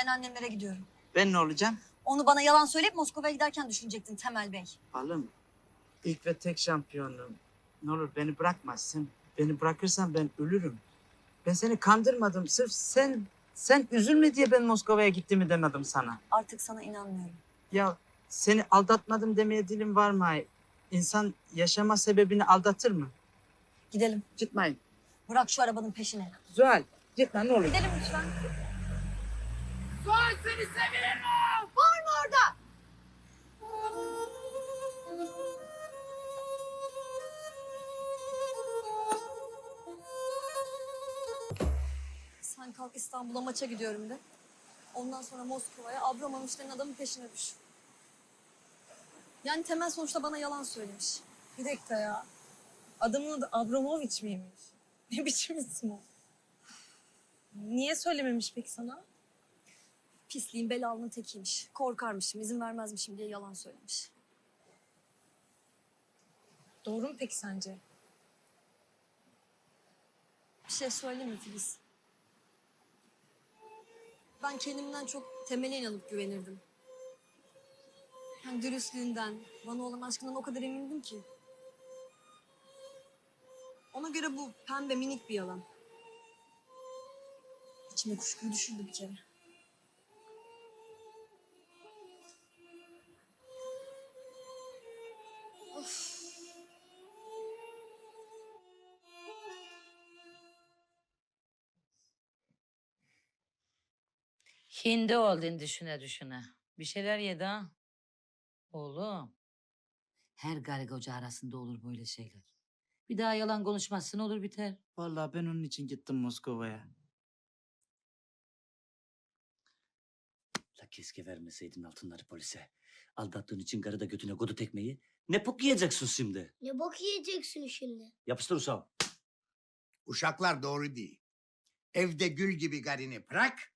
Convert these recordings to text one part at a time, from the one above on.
Ben annemlere gidiyorum. Ben ne olacağım? Onu bana yalan söyleyip Moskova'ya giderken düşünecektin Temel Bey. Balım. İlk ve tek şampiyonum. Ne olur beni bırakma. Sen beni bırakırsan ben ölürüm. Ben seni kandırmadım. Sırf sen sen üzülme diye ben Moskova'ya gittiğimi demedim sana. Artık sana inanmıyorum. Ya seni aldatmadım demeye dilim var mı? İnsan yaşama sebebini aldatır mı? Gidelim. Gitmeyin. Bırak şu arabanın peşine. Zuhal gitme ne olur. Gidelim lütfen. Sen kalk İstanbul'a maça gidiyorum de. Ondan sonra Moskova'ya Abramovich'lerin adamın peşine düş. Yani Temel sonuçta bana yalan söylemiş. Bir dakika ya. Adamın adı Abramovich miymiş? Ne biçim isim o? Niye söylememiş peki sana? Pisliğin belalının tekiymiş. Korkarmışım, izin vermezmişim diye yalan söylemiş. Doğru mu peki sence? Bir şey söyleyeyim mi Filiz? Ben kendimden çok temele inanıp güvenirdim. Yani dürüstlüğünden, bana olan aşkından o kadar emindim ki. Ona göre bu pembe minik bir yalan. İçime kuşkuyu düşürdü bir kere. Hindi oldun düşüne düşüne. Bir şeyler yedi ha. Oğlum. Her gari koca arasında olur böyle şeyler. Bir daha yalan konuşmazsın olur biter. Vallahi ben onun için gittim Moskova'ya. La keşke vermeseydin altınları polise. Aldattığın için karı da götüne kodu tekmeyi. Ne pok yiyeceksin şimdi? Ne bok yiyeceksin şimdi? Yapıştır Usam. Uşaklar doğru değil. Evde gül gibi garini bırak.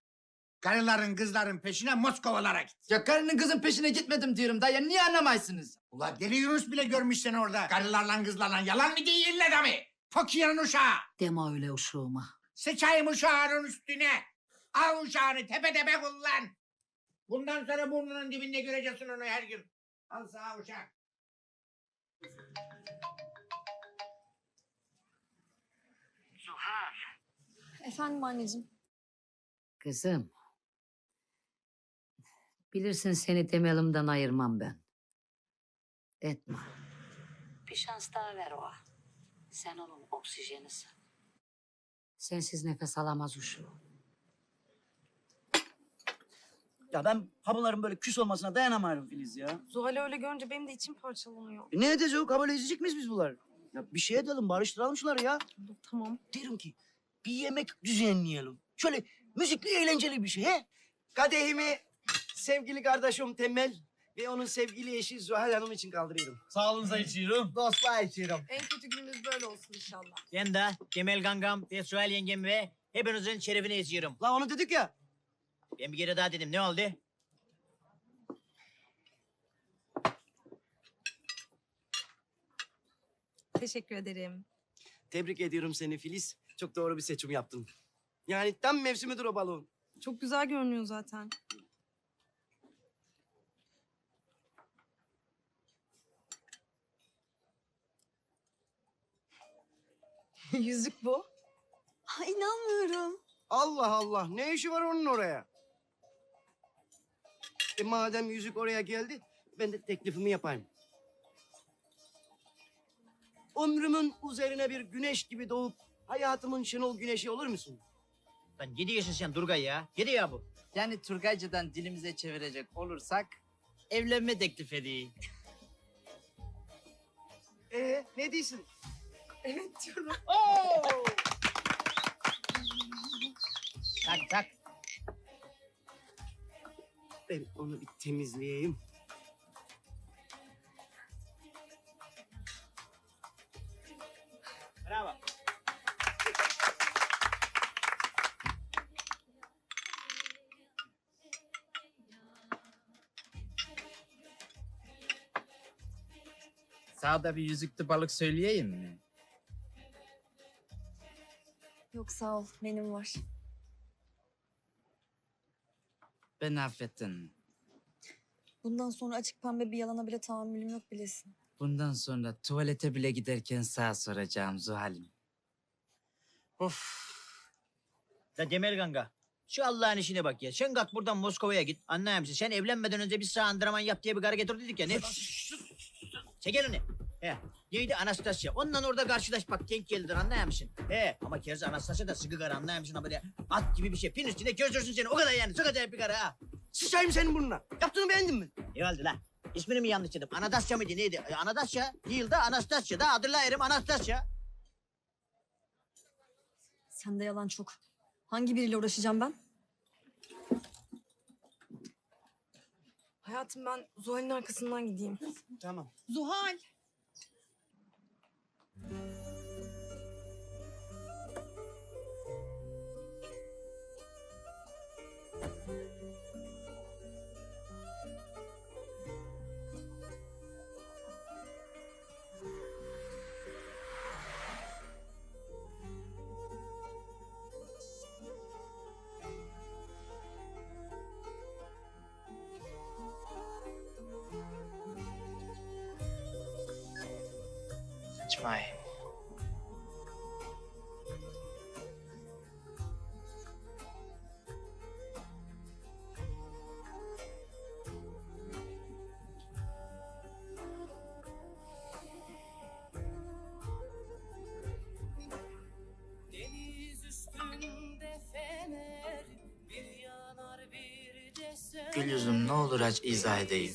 Karıların kızların peşine Moskovalara git. Ya karının kızın peşine gitmedim diyorum da ya niye anlamazsınız? Ula deli Yunus bile görmüş seni orada. Karılarla kızlarla yalan mı değil ille de mi? Fakirin uşağı. Deme öyle uşağıma. Sıçayım uşağının üstüne. Al uşağını tepe tepe kullan. Bundan sonra burnunun dibinde göreceksin onu her gün. Al sağ uşak. Efendim anneciğim. Kızım. Bilirsin seni temelimden ayırmam ben. Etme. Bir şans daha ver o. Sen onun oksijenisin. Sensiz nefes alamaz uşu. Ya ben ha bunların böyle küs olmasına dayanamıyorum Filiz ya. Zuhal'i öyle görünce benim de içim parçalanıyor. E ne edeceğiz? Kabul edecek miyiz biz bunları? Ya bir şey edelim, barıştıralım şunları ya. Tamam. Derim ki bir yemek düzenleyelim. Şöyle müzikli, eğlenceli bir şey he? Kadehimi sevgili kardeşim Temel ve onun sevgili eşi Zuhal Hanım için kaldırıyorum. Sağlığınıza içiyorum. Dostlar içiyorum. En kötü günümüz böyle olsun inşallah. Ben de Kemal Gangam ve Suhal yengem ve hepinizin şerefine içiyorum. La onu dedik ya. Ben bir kere daha dedim ne oldu? Teşekkür ederim. Tebrik ediyorum seni Filiz. Çok doğru bir seçim yaptın. Yani tam mevsimidir o balon. Çok güzel görünüyor zaten. Yüzük bu. Ha, inanmıyorum. Allah Allah ne işi var onun oraya? E madem yüzük oraya geldi ben de teklifimi yapayım. Ömrümün üzerine bir güneş gibi doğup hayatımın şenol güneşi olur musun? Lan yedi yaşın sen Durgay ya. Yedi ya bu. Yani Turgaycı'dan dilimize çevirecek olursak Evlenme teklif edeyim. Ee ne diyorsun? Evet diyorum. Tak tak. Ben onu bir temizleyeyim. Bravo. sağda bir yüzüklü balık söyleyeyim mi? Yok sağ ol, benim var. Beni affettin. Bundan sonra açık pembe bir yalana bile tahammülüm yok bilesin. Bundan sonra tuvalete bile giderken sağ soracağım Zuhal'im. Of. La Demel Ganga. Şu Allah'ın işine bak ya. Sen kalk buradan Moskova'ya git. Anlayar mısın? Sen evlenmeden önce bir sağ antrenman yap diye bir karı getirdik ya. Ne? Çek elini. He. Neydi Anastasya? Onunla orada karşılaş bak denk gelir anlayar mısın? He. Ama kez Anastasya da sıkı karı anlayar mısın? Ama böyle at gibi bir şey. Pin üstünde gözürsün seni. O kadar yani. Çok acayip bir karı ha. Sıçayım senin burnuna. Yaptığını beğendin mi? Ne oldu la? İsmini mi yanlış dedim? Anastasya mıydı neydi? E, Anastasya değil de Anastasya da adıyla erim Anastasya. Sende yalan çok. Hangi biriyle uğraşacağım ben? Hayatım ben Zuhal'in arkasından gideyim. Tamam. Zuhal. Música Saçmayım. Gül yüzüm ne olur aç izah edeyim.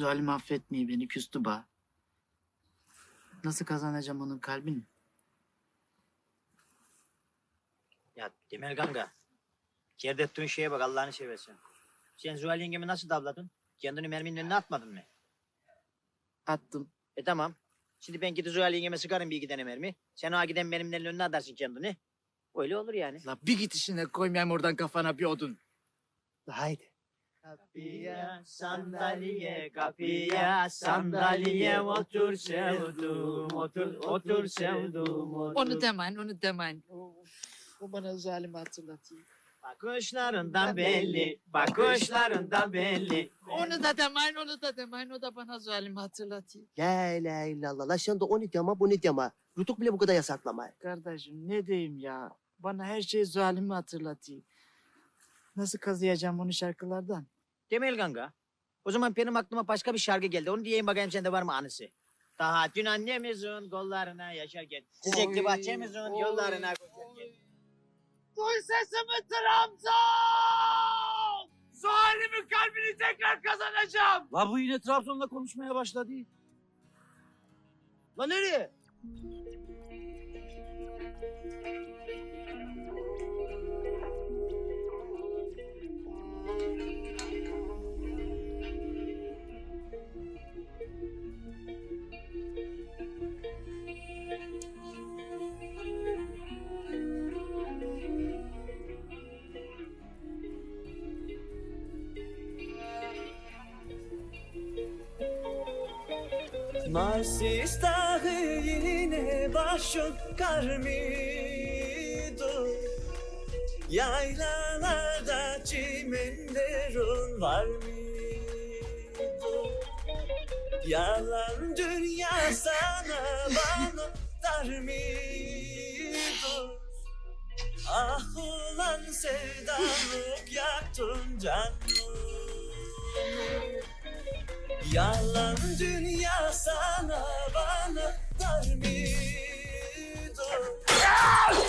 Zalim affetmeyi beni küstü ba. Nasıl kazanacağım onun kalbini? Ya Demel Ganga. Yerde ettiğin şeye bak Allah'ını seversen. Sen Zuhal yengemi nasıl davladın? Kendini merminin önüne atmadın mı? Attım. E tamam. Şimdi ben gidip Zuhal yengeme sıkarım bir iki tane mermi. Sen o giden merminin önüne atarsın kendini. Öyle olur yani. La bir git işine koymayayım oradan kafana bir odun. La haydi. Kapıya sandalye kapıya sandalye otur sevdum otur otur sevdum otur. Onu demeyin, onu demeyin. O bana zalimi hatırlatıyor. Bakışlarından belli bakışlarından belli. Onu da demeyin, onu da demeyin. O da bana zalimi hatırlatıyor. La ilahe illallah. La sen de o ne diyama bu ne diyama. Rütük bile bu kadar yasaklama. Kardeşim ne diyeyim ya? Bana her şey zalimi hatırlatıyor. Nasıl kazıyacağım onu şarkılardan? Demel Ganga. O zaman benim aklıma başka bir şarkı geldi. Onu diyeyim bakayım sende var mı anısı? Daha dün annemizin kollarına yaşarken, çiçekli bahçemizin yollarına koşarken. Duy sesimi Trabzon! Zalimin kalbini tekrar kazanacağım. La bu yine Trabzon'la konuşmaya başladı. La nereye? Marsis dağı yine başım karmidu Yaylalarda çimenlerin var mıydı? Yalan dünya sana bana dar mıydı? Ah ulan sevdalık yaktın canım Yalan dünya sana bana dar mı dur?